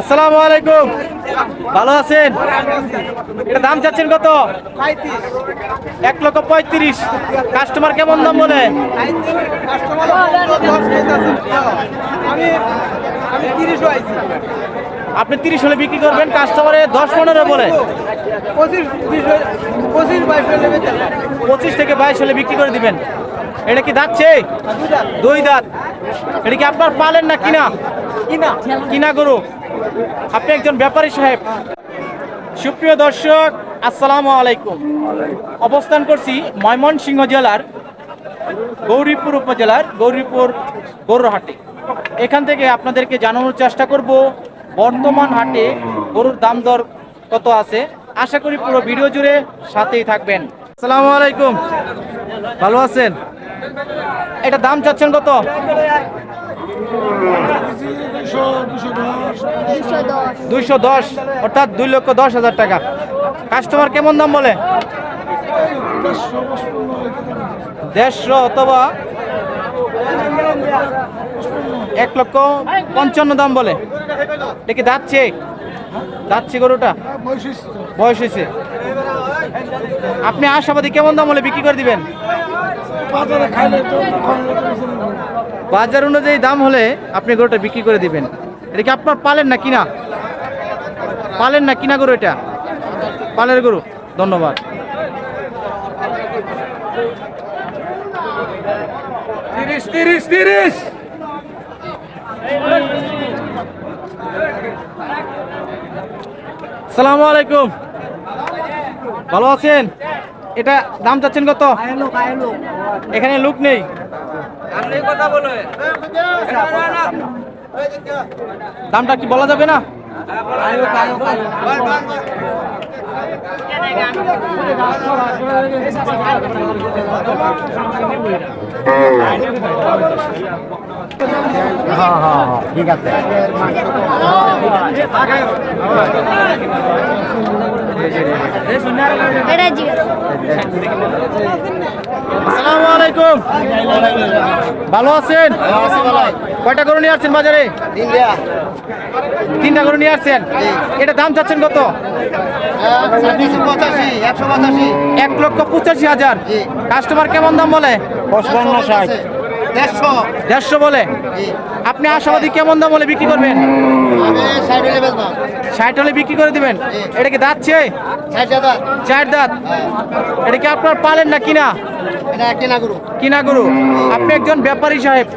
আসসালামু আলাইকুম। ভালো আছেন? এটা দাম চাচ্ছেন কত? এক লক্ষ পঁয়ত্রিশ। কাস্টমার কেমন দাম বলে? আপনি তিরিশ হলে বিক্রি করবেন কাস্টমারে দশ পনেরো বলে। পঁচিশ থেকে বাইশ হলে বিক্রি করে দিবেন। এটা কি দাচ্ছে দুই দাঁত। এটা কি আপনার পালেন না কিনা? কিনা। কিনা গরু? আপনি একজন ব্যাপারী সাহেব। সুপ্রিয় দর্শক আসসালামু আলাইকুম। অবস্থান করছি ময়মনসিংহ জেলার গৌরীপুর উপজেলার গৌরীপুর গরুরহাটে। এখান থেকে আপনাদেরকে জানানোর চেষ্টা করব বর্তমান হাটে গরুর দাম দর কত আছে? আশা করি পুরো ভিডিও জুড়ে সাথেই থাকবেন। আসসালামু আলাইকুম। ভালো আছেন? এটা দাম চাচ্ছেন কত? দুইশো দশ, অর্থাৎ দুই লক্ষ দশ হাজার টাকা। কাস্টমার কেমন দাম বলে? দেড়শো অথবা এক লক্ষ পঞ্চান্ন দাম বলে। এটা কি যাচ্ছে যাচ্ছে গরুটা? বয়স হয়েছে। আপনি আশাবাদী কেমন দাম হলে বিক্রি করে দিবেন? বাজার অনুযায়ী দাম হলে আপনি গরুটা বিক্রি করে দিবেন। এটা কি আপনার পালেন না কিনা? পালেন না কিনা গরু এটা? পালের গরু। ধন্যবাদ। তিরিশ তিরিশ তিরিশ। সালামু আলাইকুম। ভালো আছেন? এটা দাম চাচ্ছেন কত? এখানে লুক নেই। দামটা কি বলা যাবে না? এটা জিজ্ঞাসা আসসালামু আলাইকুম ভালো আছেন? কয়টা গরু নিয়ে আসছেন বাজারে? তিনটা গরু নিয়ে আসছেন। এটা দাম চাচ্ছেন কত? পঁচাশি একশো পঁচাশি এক লক্ষ পঁচাশি হাজার। কাস্টমার কেমন দাম বলে? পঁচপান্ন ষাট। দেড়শো। বলে? আপনি আশাবাদী কেমন দাম বলে বিক্রি করবেন? ষাট হলে বিক্রি করে দিবেন? এটা কি দাঁতছে চার দাঁত। এটা কি আপনার পালেন না কিনা? কিনা গরু। আপনি একজন ব্যাপারী সাহেব।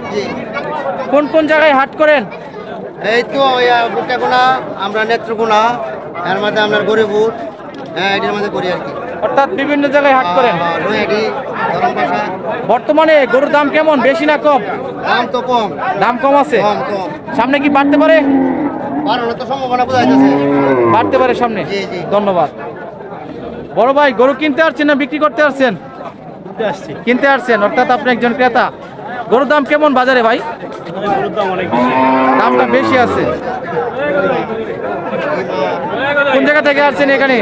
কোন কোন জায়গায় হাট করেন? এই তো বুট্টাগুনা আমরা নেত্রকোনা এর মধ্যে আপনার গরিবুর হ্যাঁ এটির মধ্যে করি আর কি। অর্থাৎ বিভিন্ন জায়গায় হাট করেন। বর্তমানে গরুর দাম কেমন? বেশি না কম? দাম তো কম। দাম কম আছে? সামনে কি বাড়তে পারে? বাড়তে পারে সামনে। জি, জি। ধন্যবাদ। বড় ভাই গরু কিনতে আসছেন না বিক্রি করতে আসছেন? কিনতে আসছেন অর্থাৎ আপনি একজন ক্রেতা। গরুর দাম কেমন বাজারে ভাই? দামটা বেশি আছে। কোন জায়গা থেকে আসছেন এখানে?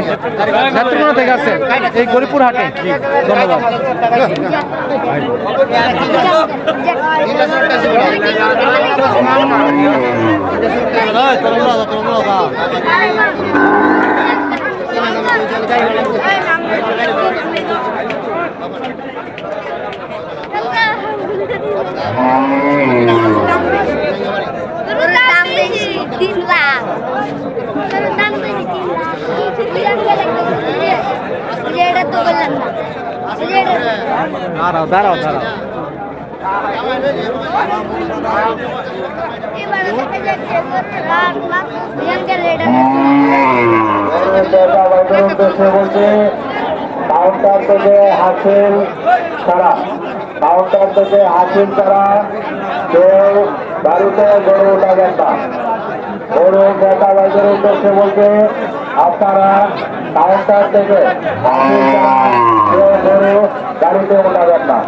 নেত্রকোনা থেকে আসছেন। এই গরিপুর হাটে। ধন্যবাদ। তিন এটা তো বললাম না দাঁড়াও দাঁড়াও দাঁড়াও। কাউন্টার থেকে হাসিল ছাড়া কাউন্টার থেকে হাসিল ছাড়া কেউ বাড়িতে গরু উঠাবেন না। গরু ক্রেতা ভাইদের উদ্দেশ্যে বলছে আপনারা কাউন্টার থেকে গরু গাড়িতে ওঠাবেন না।